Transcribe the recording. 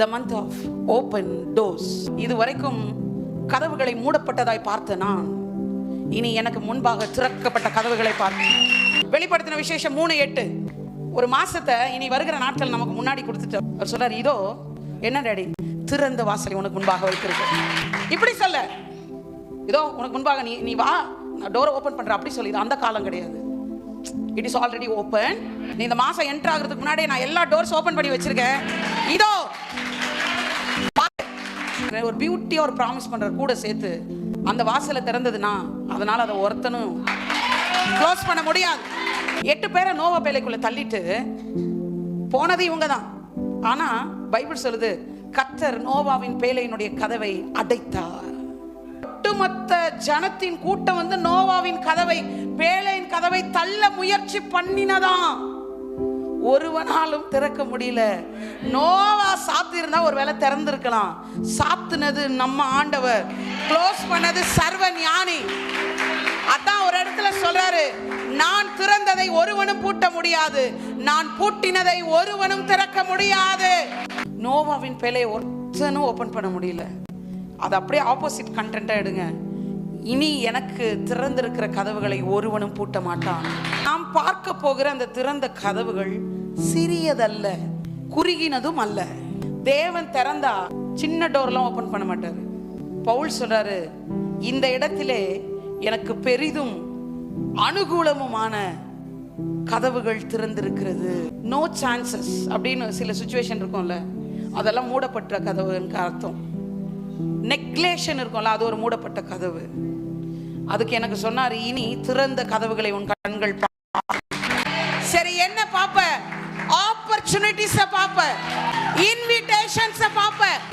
The month of open doors இதுவரைக்கும் கதவுகளை மூடப்பட்டதாய் பார்த்த நான். இனி எனக்கு முன்பாக திறக்கப்பட்ட கதவுகளை பார்த்தேன் வெளிப்படுத்தின விசேஷம் மூணு எட்டு. ஒரு மாசத்தை இனி வருகிற நாட்கள் நமக்கு முன்னாடி கொடுத்துட்டு அவர் சொல்றாரு இதோ என்ன டேடி? திறந்த வாசலை உனக்கு முன்பாக வைத்திருக்கு. இப்படி சொல்ல. இதோ உனக்கு முன்பாக நீ நீ வா. நான் டோரை ஓப்பன் பண்ற அப்படி சொல்லி அந்த காலம் கிடையாது. இட் இஸ் ஆல்ரெடி ஓப்பன் நீ இந்த மாசம் என்ட்ராகிறதுக்கு ஆகுறதுக்கு முன்னாடி நான் எல்லா டோர்ஸ் ஓப்பன் பண்ணி வச்சிருக்கேன். இதோ பாரு. ஒரு பியூட்டியாக ஒரு ப்ராமிஸ் பண்ற கூட சேர்த்து. அந்த வாசலை திறந்ததுன்னா அதனால் அதை ஒருத்தனும் க்ளோஸ் பண்ண முடியாது. எட்டு பேரை நோவா பேலைக்குள்ளே தள்ளிட்டு போனது இவங்க தான் ஆனால் பைபிள் சொல்லுது கத்தர் நோவாவின் பேலையினுடைய கதவை அடைத்தார். ஒட்டுமொத்த ஜனத்தின் கூட்டம் வந்து நோவாவின் கதவை பேலையின் கதவை தள்ள முயற்சி பண்ணினதான் ஒருவனாலும் திறக்க முடியல. நோ சாத்திருந்தா ஒரு வேளை திறந்திருக்கலாம். சாத்துனது நம்ம ஆண்டவர். க்ளோஸ் பண்ணது சர்வ ஞானி. அதான் ஒரு இடத்துல சொல்றாரு நான் திறந்ததை ஒருவனும் பூட்ட முடியாது. நான் பூட்டினதை ஒருவனும் திறக்க முடியாது. நோவாவின் பேலையை ஒருத்தனும் ஓபன் பண்ண முடியல. அது அப்படியே ஆப்போசிட் கண்டென்ட்டாக எடுங்க. இனி எனக்கு திறந்திருக்கிற கதவுகளை ஒருவனும் பூட்ட மாட்டான். நாம் பார்க்க போகிற அந்த திறந்த கதவுகள் சிறியதல்ல குறுகினதும் அல்ல. தேவன் திறந்தா சின்ன டோர்லாம் ஓபன் பண்ண மாட்டாரு. பவுல் சொல்றாரு இந்த இடத்திலே எனக்கு பெரிதும் அனுகூலமுமான கதவுகள் திறந்திருக்கிறது. நோ சான்சஸ் அப்படின்னு சில சுச்சுவேஷன் இருக்கும்ல அதெல்லாம் மூடப்பட்ட கதவுன்னு அர்த்தம். நெக்லேஷன் இருக்கும்ல அது ஒரு மூடப்பட்ட கதவு. அதுக்கு எனக்கு சொன்னாரு இனி திறந்த கதவுகளை உன் கண்கள் சரி என்ன பாப்ப ஆப்பர்ச்சுனிட்டிஸ பாப்ப இன்விட் பாப்ப டிவைன் ஃபேவரை பாப்ப